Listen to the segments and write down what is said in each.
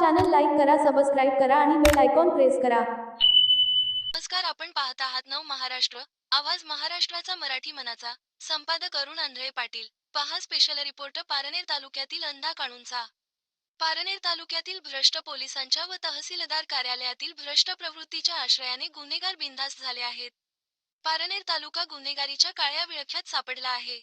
Channel like करा subscribe करा आणि बेल आयकॉन प्रेस करा. नमस्कार आपण पाहत आहात नव महाराष्ट्र. आवाज महाराष्ट्राचा मराठी मनाचा. संपादक अरुण आंधळे पाटील. पहा स्पेशल रिपोर्ट पारनेर तालुक्यातील अंधा काणूंचा पारनेर तालुक्यातील भ्रष्ट पोलिसांच्या व तहसीलदार कार्यालयातील भ्रष्ट प्रवृत्तीच्या आश्रयाने गुन्हेगार बिनधास्त झाले आहेत. पारनेर तालुका गुन्हेगारीच्या काळ्या विळख्यात सापडला आहे.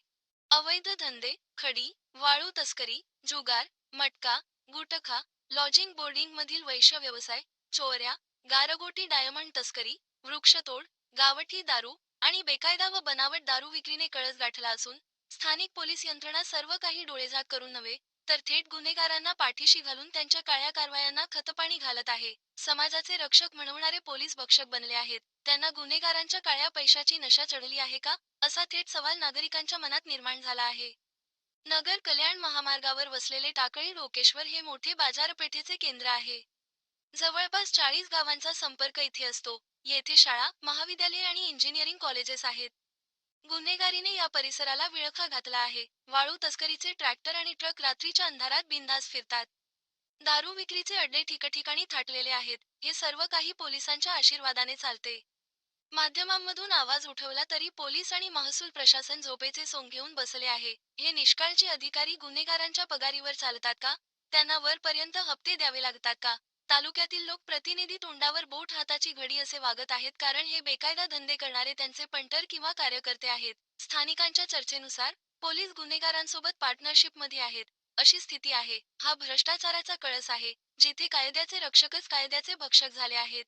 अवैध धंदे खडी वाळू तस्करी जुगार मटका गुटखा लॉजिंग बोर्डिंग मधील वैश्य व्यवसाय चोऱ्या गारगोटी डायमंड तस्करी वृक्षतोड गावठी दारू आणि बेकायदा व बनावट दारू विक्रीने कळस गाठला असून स्थानिक पोलीस यंत्रणा सर्व काही डोळेझाक करून नव्हे तर थेट गुन्हेगारांना पाठीशी घालून त्यांच्या काळ्या कारवायांना खतपाणी घालत आहे. समाजाचे रक्षक म्हणवणारे पोलीस भक्षक बनले आहेत. त्यांना गुन्हेगारांच्या काळ्या पैशाची नशा चढली आहे का? असा थेट सवाल नागरिकांच्या मनात निर्माण झाला आहे. नगर कल्याण महामार्गावर वसलेले टाकळी लोकेश्वर हे मोठे बाजारपेठेचे केंद्र आहे. जवळपास चाळीस गावांचा संपर्क इथे असतो. येथे शाळा महाविद्यालये आणि इंजिनिअरिंग कॉलेजेस आहेत. गुन्हेगारीने या परिसराला विळखा घातला आहे. वाळू तस्करीचे ट्रॅक्टर आणि ट्रक रात्रीच्या अंधारात बिंदास फिरतात. दारू विक्रीचे अड्डे ठिकठिकाणी थाटलेले आहेत. हे सर्व काही पोलिसांच्या आशीर्वादाने चालते. माध्यमांमधून आवाज उठवला तरी पोलीस आणि महसूल प्रशासन झोपेचे सोंग घेऊन बसले आहे. हे निष्काळजी अधिकारी गुन्हेगारांच्या पगारीवर चालतात का? त्यांना वरपर्यंत हप्ते द्यावे लागतात का? तालुक्यातील लोक प्रतिनिधी तोंडावर बोट हाताची घडी असे वागत आहेत कारण हे बेकायदा धंदे करणारे त्यांचे पंटर किंवा कार्यकर्ते आहेत. स्थानिकांच्या चर्चेनुसार पोलीस गुन्हेगारांसोबत पार्टनरशिपमध्ये आहेत. अशी स्थिती आहे. हा भ्रष्टाचाराचा कळस आहे. जिथे कायद्याचे रक्षकच कायद्याचे भक्षक झाले आहेत.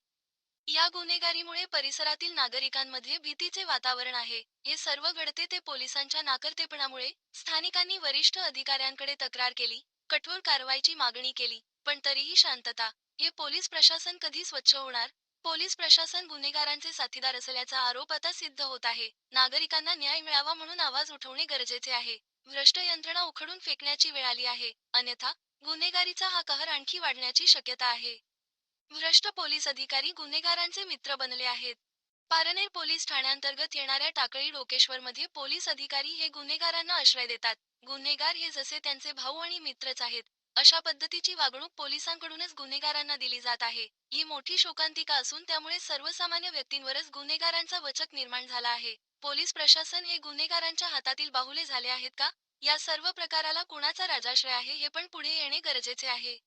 या गुन्हेगारीमुळे परिसरातील नागरिकांमध्ये भीतीचे वातावरण आहे. हे सर्व घडते ते पोलिसांच्या नाकर्तेपणामुळे. स्थानिकांनी वरिष्ठ अधिकाऱ्यांकडे तक्रार केली. कठोर कारवाईची मागणी केली. पण तरीही शांतता. हे पोलीस प्रशासन कधी स्वच्छ होणार? पोलीस प्रशासन गुन्हेगारांचे साथीदार असल्याचा आरोप आता सिद्ध होत आहे. नागरिकांना न्याय मिळावा म्हणून आवाज उठवणे गरजेचे आहे. भ्रष्ट यंत्रणा उखडून फेकण्याची वेळ आली आहे. अन्यथा गुन्हेगारीचा हा कहर आणखी वाढण्याची शक्यता आहे. भ्रष्ट पोलीस अधिकारी गुन्हेगारांचे मित्र बनले आहेत. पारनेर पोलीस ठाण्यांतर्गत येणाऱ्या टाकळी डोकेश्वर मध्ये पोलीस अधिकारी हे गुन्हेगारांना आश्रय देतात. गुन्हेगार हे जसे त्यांचे भाऊ आणि मित्रच आहेत अशा पद्धतीची वागणूक पोलिसांकडूनच गुन्हेगारांना दिली जात आहे. ही मोठी शोकांतिका असून त्यामुळे सर्वसामान्य व्यक्तींवरच गुन्हेगारांचा वचक निर्माण झाला आहे. पोलीस प्रशासन हे गुन्हेगारांच्या हातातील बाहुले झाले आहेत का? या सर्व प्रकाराला कुणाचा राजाश्रय आहे हे पण पुढे येणे गरजेचे आहे.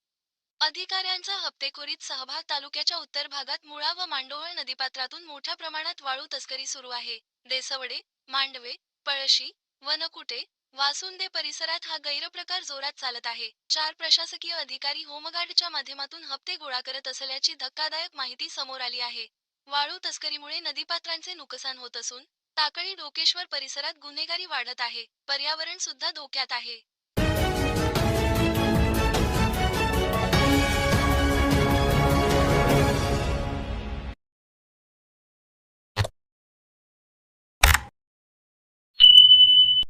अधिकाऱ्यांचा हप्तेखोरीत सहभाग तालुक्याच्या उत्तर भागात मुळा व मांडोहळ नदीपात्रातून मोठ्या प्रमाणात वाळू तस्करी सुरू आहे. देसवडे मांडवे पळशी वनकुटे वासुंदे परिसरात हा गैरप्रकार जोरात चालत आहे. चार प्रशासकीय अधिकारी होमगार्डच्या माध्यमातून हप्ते गोळा करत असल्याची धक्कादायक माहिती समोर आली आहे. वाळू तस्करीमुळे नदीपात्रांचे नुकसान होत असून टाकळी डोकेश्वर परिसरात गुन्हेगारी वाढत आहे. पर्यावरण सुद्धा धोक्यात आहे.